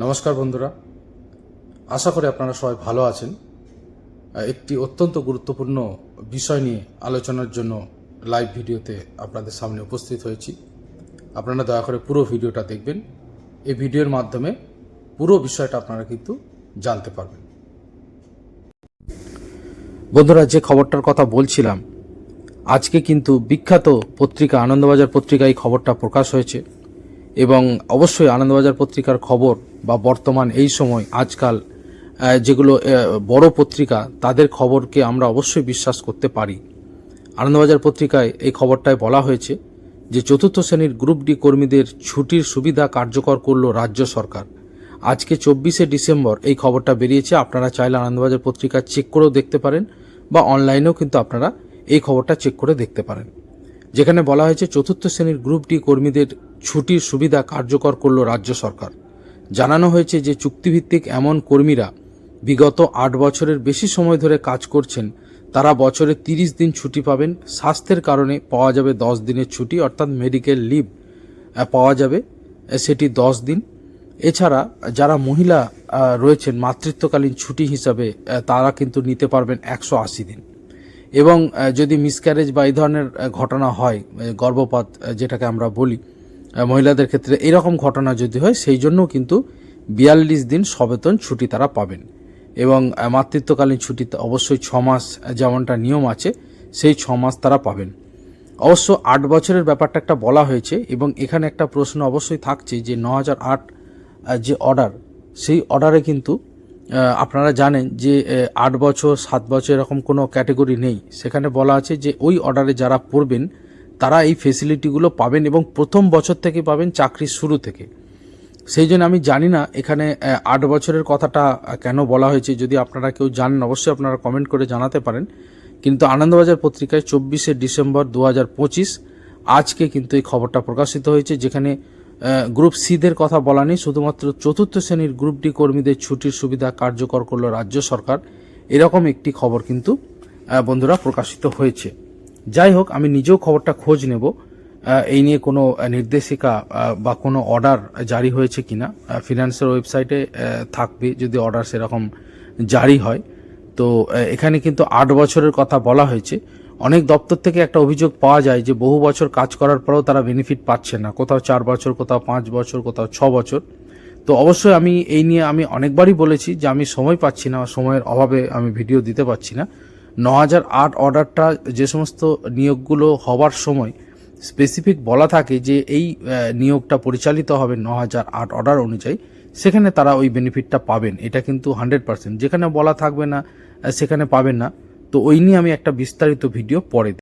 নমস্কার বন্ধুরা। আশা করি আপনারা সবাই ভালো আছেন। একটি অত্যন্ত গুরুত্বপূর্ণ বিষয় নিয়ে আলোচনার জন্য লাইভ ভিডিওতে আপনাদের সামনে উপস্থিত হয়েছি। আপনারা দয়া করে পুরো ভিডিওটা দেখবেন। এই ভিডিওর মাধ্যমে পুরো বিষয়টা আপনারা কিন্তু জানতে পারবেন। বন্ধুরা, যে খবরটার কথা বলছিলাম, আজকে কিন্তু বিখ্যাত পত্রিকা, আনন্দবাজার পত্রিকায় এই খবরটা প্রকাশ হয়েছে। এবং অবশ্যই আনন্দবাজার পত্রিকার খবর বা বর্তমান এই সময়, আজকাল যেগুলো বড় পত্রিকা, তাদের খবরকে আমরা অবশ্যই বিশ্বাস করতে পারি। আনন্দবাজার পত্রিকায় এই খবরটায় বলা হয়েছে যে চতুর্থ শ্রেণির গ্রুপ ডি কর্মীদের ছুটির সুবিধা কার্যকর করল রাজ্য সরকার। আজকে চব্বিশে ডিসেম্বর এই খবরটা বেরিয়েছে। আপনারা চাইলে আনন্দবাজার পত্রিকা চেক করেও দেখতে পারেন বা অনলাইনেও কিন্তু আপনারা এই খবরটা চেক করে দেখতে পারেন। যেখানে বলা হয়েছে, চতুর্থ শ্রেণির গ্রুপ ডি কর্মীদের ছুটির সুবিধা কার্যকর করল রাজ্য সরকার। জানানো হয়েছে যে চুক্তিভিত্তিক এমন কর্মীরা বিগত আট বছরের বেশি সময় ধরে কাজ করছেন, তারা বছরে তিরিশ দিন ছুটি পাবেন। স্বাস্থ্যের কারণে পাওয়া যাবে দশ দিনের ছুটি, অর্থাৎ মেডিকেল লিভ পাওয়া যাবে, সেটি দশ দিন। এছাড়া যারা মহিলা রয়েছেন, মাতৃত্বকালীন ছুটি হিসাবে তারা কিন্তু নিতে পারবেন একশো আশি দিন। এবং যদি মিসক্যারেজ বা এই ধরনের ঘটনা হয় গর্ভপাত যেটাকে আমরা বলি মহিলাদের ক্ষেত্রে এরকম ঘটনা যদি হয়, সেই জন্য কিন্তু বিয়াল্লিশ দিন সবেতন ছুটি তারা পাবেন। এবং মাতৃত্বকালীন ছুটিতে অবশ্যই ছ মাস যেমনটা নিয়ম আছে, সেই ছ মাস তারা পাবেন। অবশ্য আট বছরের ব্যাপারটা একটা বলা হয়েছে, এবং এখানে একটা প্রশ্ন অবশ্যই থাকছে যে ন হাজার আট যে অর্ডার, সেই অর্ডারে কিন্তু আপনারা জানেন যে আট বছর, সাত বছর এরকম কোনো ক্যাটেগরি নেই। সেখানে বলা আছে যে ওই অর্ডারে যারা পড়বেন তারা এই ফেসিলিটিগুলো পাবেন এবং প্রথম বছর থেকে পাবেন চাকরির শুরু থেকে। সেই জন্য আমি জানি না এখানে আট বছরের কথাটা কেন বলা হয়েছে। যদি আপনারা কেউ জানেন, অবশ্যই আপনারা কমেন্ট করে জানাতে পারেন। কিন্তু আনন্দবাজার পত্রিকায় চব্বিশে ডিসেম্বর দু হাজার পঁচিশ, আজকে কিন্তু এই খবরটা প্রকাশিত হয়েছে, যেখানে গ্রুপ সিদের কথা বলা নেই। শুধুমাত্র চতুর্থ শ্রেণির গ্রুপ ডি কর্মীদের ছুটির সুবিধা কার্যকর করল রাজ্য সরকার। এরকম একটি খবর কিন্তু বন্ধুরা প্রকাশিত হয়েছে। যাই হোক আমি নিজেও খবরটা খোঁজ নেব এই নিয়ে কোনো নির্দেশিকা বা কোনো অর্ডার জারি হয়েছে কিনা ফিনান্সের ওয়েবসাইটে থাকবে যদি অর্ডার সেরকম জারি হয়। তো এখানে কিন্তু আট বছরের কথা বলা হয়েছে। অনেক দপ্তর থেকে একটা অভিযোগ পাওয়া যায় যে বহু বছর কাজ করার পরেও তারা বেনিফিট পাচ্ছে না। কোথাও চার বছর, কোথাও পাঁচ বছর, কোথাও ছ বছর। তো অবশ্যই আমি এই নিয়ে আমি অনেকবারই বলেছি যে আমি সময় পাচ্ছি না, সময়ের অভাবে আমি ভিডিও দিতে পারছি না। ন হাজার আট অর্ডারটা যে সমস্ত নিয়োগগুলো হওয়ার সময় স্পেসিফিক বলা থাকে যে এই নিয়োগটা পরিচালিত হবে ন হাজার আট অর্ডার অনুযায়ী, সেখানে তারা ওই বেনিফিটটা পাবেন। এটা কিন্তু হান্ড্রেড পার্সেন্ট যেখানে বলা থাকবে না সেখানে পাবেন না। তো ওই নিয়ে আমি একটা বিস্তারিত ভিডিও পরে